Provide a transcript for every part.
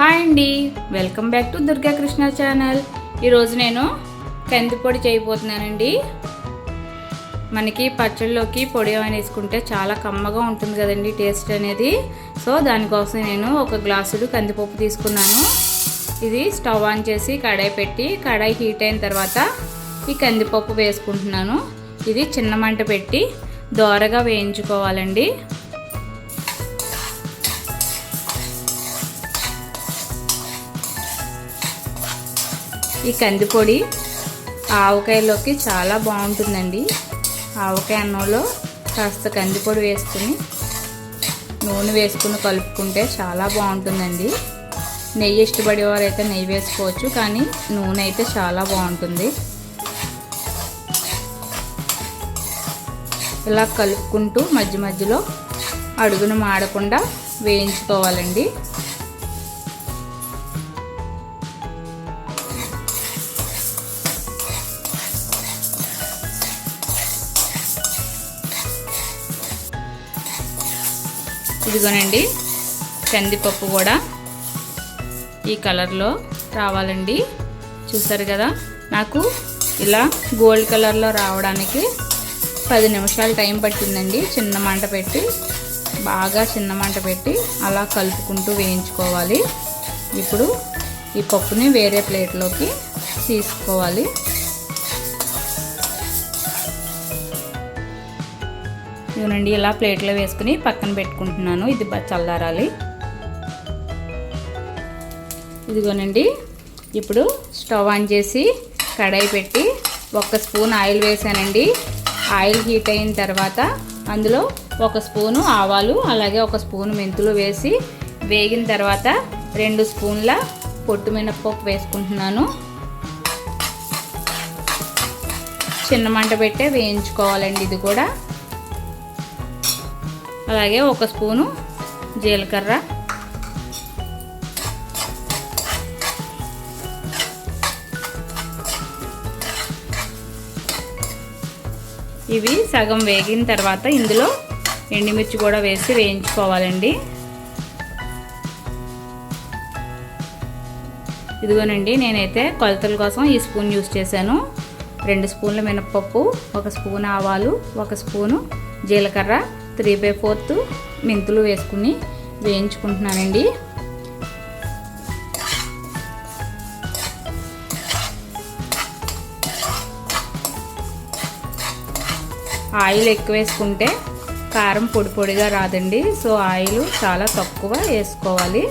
Hi అండి. Welcome back to Durga Krishna channel. ఈరోజు నేను కందిపొడి చేయబోతున్నానండి. మనకి పచ్చళ్ళలోకి పొడి ఏమైనా వేసుకుంటే చాలా కమ్మగా ఉంటుంది కదండి టేస్ట్ అనేది. సో దానికోసం నేను ఒక గ్లాసుడు కందిపప్పు తీసుకున్నాను. ఇది స్టవ్ ఆన్ చేసి కడాయి పెట్టి కడాయి హీట్ అయిన తర్వాత ఈ కందిపప్పు వేసుకుంటున్నాను. ఇది చిన్న మంట పెట్టి దోరగా వేయించుకోవాలండి. ఈ కందిపొడి ఆవకాయలోకి చాలా బాగుంటుందండి. ఆవకాయ అన్నంలో కాస్త కందిపొడి వేసుకుని నూనె వేసుకుని కలుపుకుంటే చాలా బాగుంటుందండి. నెయ్యి ఇష్టపడేవారు అయితే నెయ్యి వేసుకోవచ్చు కానీ నూనె అయితే చాలా బాగుంటుంది. ఇలా కలుపుకుంటూ మధ్య మధ్యలో అడుగును మాడకుండా వేయించుకోవాలండి. ఇదిగోనండి కందిపప్పు కూడా ఈ కలర్లో రావాలండి. చూసారు కదా నాకు ఇలా గోల్డ్ కలర్లో రావడానికి పది నిమిషాలు టైం పట్టిందండి. చిన్న మంట పెట్టి బాగా చిన్న మంట పెట్టి అలా కలుపుకుంటూ వేయించుకోవాలి. ఇప్పుడు ఈ పప్పుని వేరే ప్లేట్లోకి తీసుకోవాలి. ఇవనండి ఇలా ప్లేట్లో వేసుకుని పక్కన పెట్టుకుంటున్నాను. ఇది చల్లారాలి. ఇదిగోనండి ఇప్పుడు స్టవ్ ఆన్ చేసి కడాయి పెట్టి ఒక స్పూన్ ఆయిల్ వేసానండి. ఆయిల్ హీట్ అయిన తర్వాత అందులో ఒక స్పూను ఆవాలు అలాగే ఒక స్పూన్ మెంతులు వేసి వేగిన తర్వాత రెండు స్పూన్ల పొట్టు మినప్పప్పు వేసుకుంటున్నాను. చిన్న మంట పెట్టే వేయించుకోవాలండి ఇది కూడా. అలాగే ఒక స్పూను జీలకర్ర. ఇవి సగం వేగిన తర్వాత ఇందులో ఎండుమిర్చి కూడా వేసి వేయించుకోవాలండి. ఇదిగోనండి నేనైతే కొలతల కోసం ఈ స్పూన్ యూస్ చేశాను. రెండు స్పూన్ల మినప్పప్పు ఒక స్పూన్ ఆవాలు ఒక స్పూను జీలకర్ర త్రీ బై ఫోర్త్ మెంతులు వేసుకుని వేయించుకుంటున్నానండి. ఆయిల్ ఎక్కువ వేసుకుంటే కారం పొడి పొడిగా రాదండి. సో ఆయిల్ చాలా తక్కువ వేసుకోవాలి.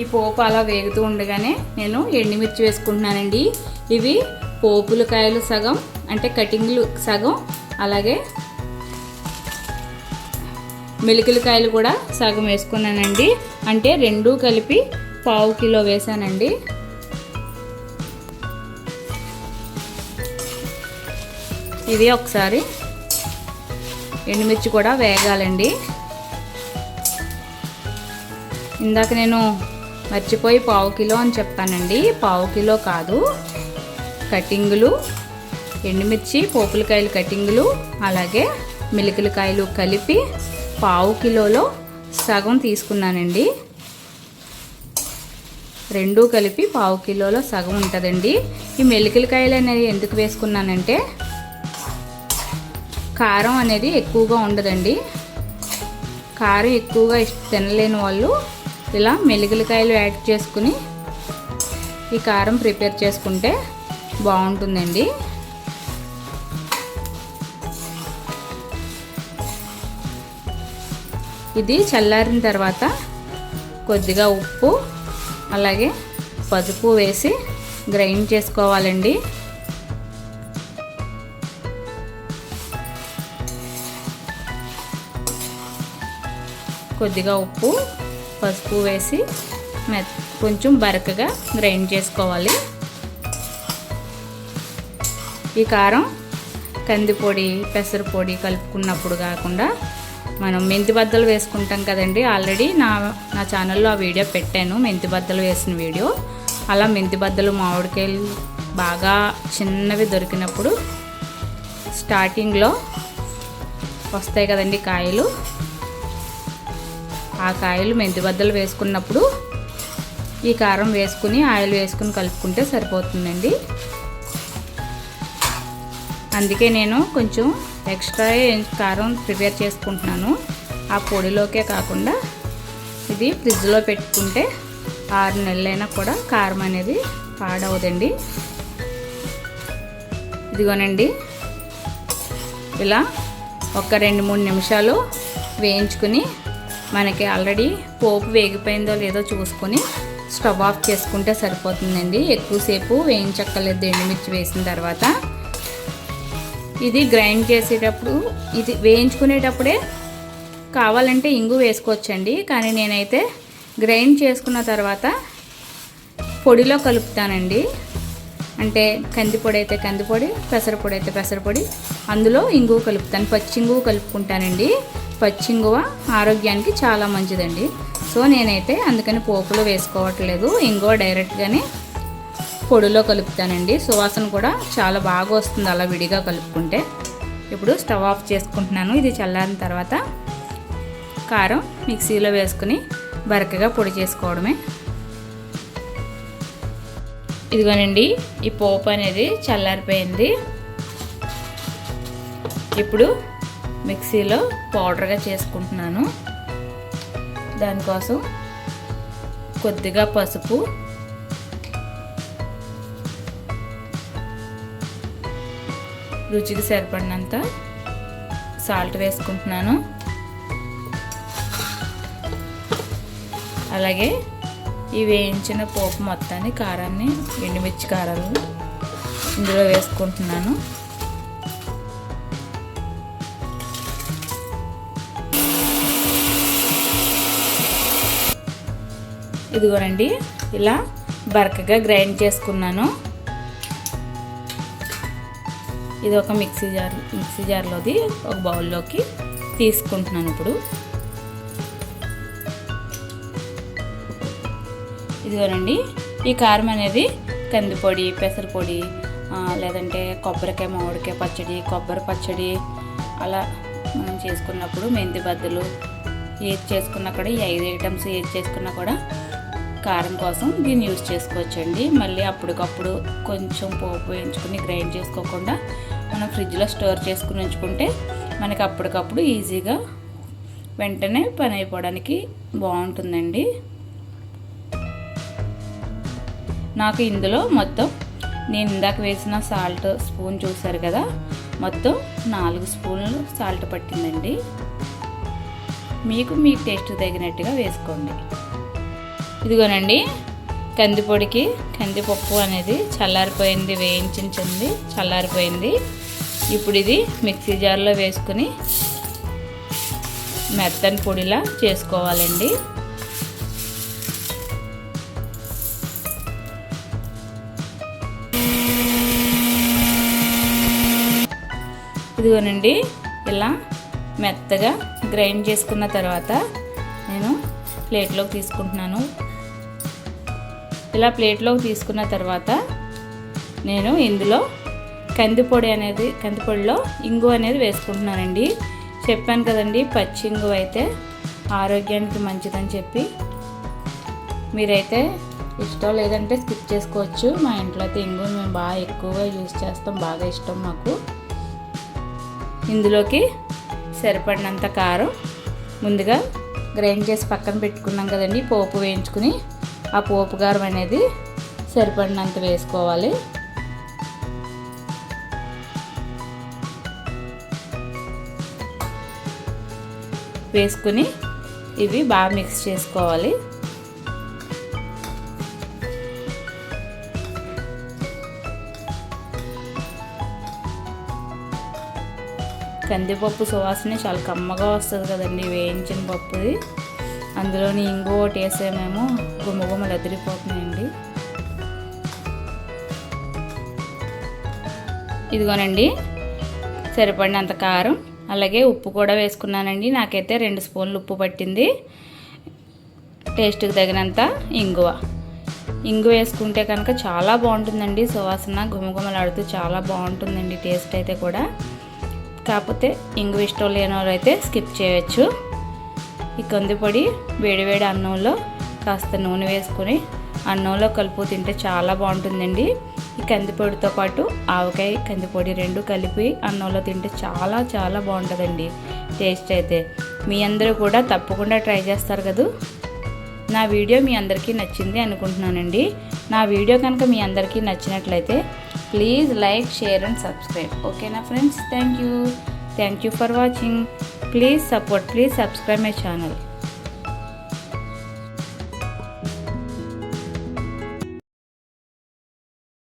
ఈ పోపు అలా వేగుతూ ఉండగానే నేను ఎండుమిర్చి వేసుకుంటున్నానండి. ఇవి పోపుల కాయలు సగం అంటే కటింగ్లు సగం అలాగే మెలికలకాయలు కూడా సగం వేసుకున్నానండి. అంటే రెండు కలిపి పావు కిలో వేసానండి. ఇది ఒకసారి ఎండుమిర్చి కూడా వేగాలండి. ఇందాక నేను మర్చిపోయి పావు కిలో అని చెప్పానండి. పావు కిలో కాదు కటింగులు ఎండుమిర్చి పోపులకాయలు కటింగులు అలాగే మిలికలకాయలు కలిపి పావు కిలోలో సగం తీసుకున్నానండి. రెండు కలిపి పావు కిలోలో సగం ఉంటుందండి. ఈ మెలికలకాయలు అనేది ఎందుకు వేసుకున్నానంటే కారం అనేది ఎక్కువగా ఉండదండి. కారం ఎక్కువగా తినలేని వాళ్ళు ఇలా మెలికలకాయలు యాడ్ చేసుకుని ఈ కారం ప్రిపేర్ చేసుకుంటే బాగుంటుందండి. ఇది చల్లారిన తర్వాత కొద్దిగా ఉప్పు అలాగే పసుపు వేసి గ్రైండ్ చేసుకోవాలండి. కొద్దిగా ఉప్పు పసుపు వేసి మెత్ కొంచెం బరకగా గ్రైండ్ చేసుకోవాలి. ఈ కారం కందిపొడి పెసరపొడి కలుపుకున్నప్పుడు కాకుండా మనం మెంతి బద్దలు వేసుకుంటాం కదండి. ఆల్రెడీ నా నా ఛానల్లో ఆ వీడియో పెట్టాను. మెంతి బద్దలు వేసిన వీడియో. అలా మెంతి బద్దలు మామిడికాయలు బాగా చిన్నవి దొరికినప్పుడు స్టార్టింగ్లో వస్తాయి కదండి కాయలు. ఆ కాయలు మెంతి బద్దలు వేసుకున్నప్పుడు ఈ కారం వేసుకుని ఆయిల్ వేసుకుని కలుపుకుంటే సరిపోతుందండి. అందుకే నేను కొంచెం ఎక్స్ట్రా కారం ప్రిపేర్ చేసుకుంటున్నాను. ఆ పొడిలోకే కాకుండా ఇది ఫ్రిడ్జ్లో పెట్టుకుంటే ఆరు నెలలైనా కూడా కారం అనేది పాడవదండి. ఇదిగోనండి. ఇలా ఒక రెండు మూడు నిమిషాలు వేయించుకుని మనకి ఆల్రెడీ పోపు వేగిపోయిందో లేదో చూసుకొని స్టవ్ ఆఫ్ చేసుకుంటే సరిపోతుందండి. ఎక్కువసేపు వేయించక్కర్లేదు ఎండుమిర్చి వేసిన తర్వాత. ఇది గ్రైండ్ చేసేటప్పుడు ఇది వేయించుకునేటప్పుడే కావాలంటే ఇంగు వేసుకోవచ్చండి. కానీ నేనైతే గ్రైండ్ చేసుకున్న తర్వాత పొడిలో కలుపుతానండి. అంటే కందిపొడి అయితే కందిపొడి పెసరపొడి అయితే పెసరపొడి అందులో ఇంగువ కలుపుతాను. పచ్చింగువ కలుపుకుంటానండి. పచ్చింగువ ఆరోగ్యానికి చాలా మంచిదండి. సో నేనైతే అందుకని పోపులో వేసుకోవట్లేదు. ఇంగువ డైరెక్ట్గానే పొడిలో కలుపుతానండి. సువాసన కూడా చాలా బాగా వస్తుంది అలా విడిగా కలుపుకుంటే. ఇప్పుడు స్టవ్ ఆఫ్ చేసుకుంటున్నాను. ఇది చల్లారిన తర్వాత కారం మిక్సీలో వేసుకుని బరకగా పొడి చేసుకోవడమే. ఇదిగోనండి ఈ పోపు అనేది చల్లారిపోయింది. ఇప్పుడు మిక్సీలో పౌడర్గా చేసుకుంటున్నాను. దానికోసం కొద్దిగా పసుపు రుచికి సరిపడినంత సాల్ట్ వేసుకుంటున్నాను. అలాగే ఈ వేయించిన పోపు మొత్తాన్ని కారాన్ని ఎండుమిర్చి కారాలు ఇందులో వేసుకుంటున్నాను. ఇదిగోనండి ఇలా బరకగా గ్రైండ్ చేసుకున్నాను. ఇది ఒక మిక్సీ జార్ మిక్సీ జార్లోది ఒక బౌల్లోకి తీసుకుంటున్నాను ఇప్పుడు. ఇదిగోనండి ఈ కారం అనేది కందిపొడి పెసరపొడి లేదంటే కొబ్బరికాయ మామిడికాయ పచ్చడి కొబ్బరి పచ్చడి అలా మనం చేసుకున్నప్పుడు మెంతి బద్దలు ఏది చేసుకున్నా కూడా ఈ ఐదు ఐటమ్స్ ఏది చేసుకున్నా కూడా కారం కోసం దీన్ని యూజ్ చేసుకోవచ్చండి. మళ్ళీ అప్పటికప్పుడు కొంచెం పోపు వేయించుకుని గ్రైండ్ చేసుకోకుండా మనం ఫ్రిడ్జ్లో స్టోర్ చేసుకుని ఉంచుకుంటే మనకి అప్పటికప్పుడు ఈజీగా వెంటనే పని అయిపోవడానికి బాగుంటుందండి. నాకు ఇందులో మొత్తం నేను ఇందాక వేసిన సాల్ట్ స్పూన్ చూసారు కదా మొత్తం నాలుగు స్పూన్లు సాల్ట్ పట్టిందండి. మీకు మీ టేస్ట్ తగినట్టుగా వేసుకోండి. ఇదిగోనండి కందిపొడికి కందిపప్పు అనేది చల్లారిపోయింది వేయించింది చల్లారిపోయింది. ఇప్పుడు ఇది మిక్సీ జార్లో వేసుకుని మెత్తని పొడిలా చేసుకోవాలండి. ఇదిగోనండి ఇలా మెత్తగా గ్రైండ్ చేసుకున్న తర్వాత నేను ప్లేట్లోకి తీసుకుంటున్నాను. ఇలా ప్లేట్లోకి తీసుకున్న తర్వాత నేను ఇందులో కందిపొడి అనేది కందిపొడిలో ఇంగు అనేది వేసుకుంటున్నానండి. చెప్పాను కదండి పచ్చి ఇంగు అయితే ఆరోగ్యానికి మంచిదని చెప్పి. మీరైతే ఇష్టం లేదంటే స్కిప్ చేసుకోవచ్చు. మా ఇంట్లో అయితే ఇంగు మేము బాగా ఎక్కువగా యూజ్ చేస్తాం బాగా ఇష్టం మాకు. ఇందులోకి సరిపడినంత కారం ముందుగా గ్రైండ్ చేసి పక్కన పెట్టుకున్నాం కదండి పోపు వేయించుకుని ఆ పోపు కారం అనేది సరిపడినంత వేసుకోవాలి. వేసుకుని ఇవి బాగా మిక్స్ చేసుకోవాలి. కందిపప్పు సువాసన చాలా కమ్మగా వస్తుంది కదండి వేయించిన పప్పుది. అందులోని ఇంకో ఒకటి గుమ్మ గుమ్మలు అదిరిపోతున్నాయండి ఇదిగోనండి సరిపడినంత కారం అలాగే ఉప్పు కూడా వేసుకున్నానండి. నాకైతే రెండు స్పూన్లు ఉప్పు పట్టింది. టేస్ట్కి తగినంత ఇంగువ. ఇంగు వేసుకుంటే కనుక చాలా బాగుంటుందండి. సువాసన గుమగుమలాడుతూ చాలా బాగుంటుందండి టేస్ట్ అయితే కూడా. కాకపోతే ఇంగు ఇష్టం లేని అయితే స్కిప్ చేయొచ్చు. ఈ కందిపొడి వేడివేడి అన్నంలో కాస్త నూనె వేసుకొని అన్నంలో కలుపు తింటే చాలా బాగుంటుందండి. ఈ కందిపొడితో పాటు ఆవకాయ కందిపొడి రెండు కలిపి అన్నంలో తింటే చాలా చాలా బాగుంటుందండి. టేస్ట్ అయితే మీ అందరూ కూడా తప్పకుండా ట్రై చేస్తారు కదా. నా వీడియో మీ అందరికీ నచ్చింది అనుకుంటున్నానండి. నా వీడియో కనుక మీ అందరికీ నచ్చినట్లయితే please like share and subscribe. ఓకేనా friends? Thank you. Thank you for watching. Please support, please subscribe my channel.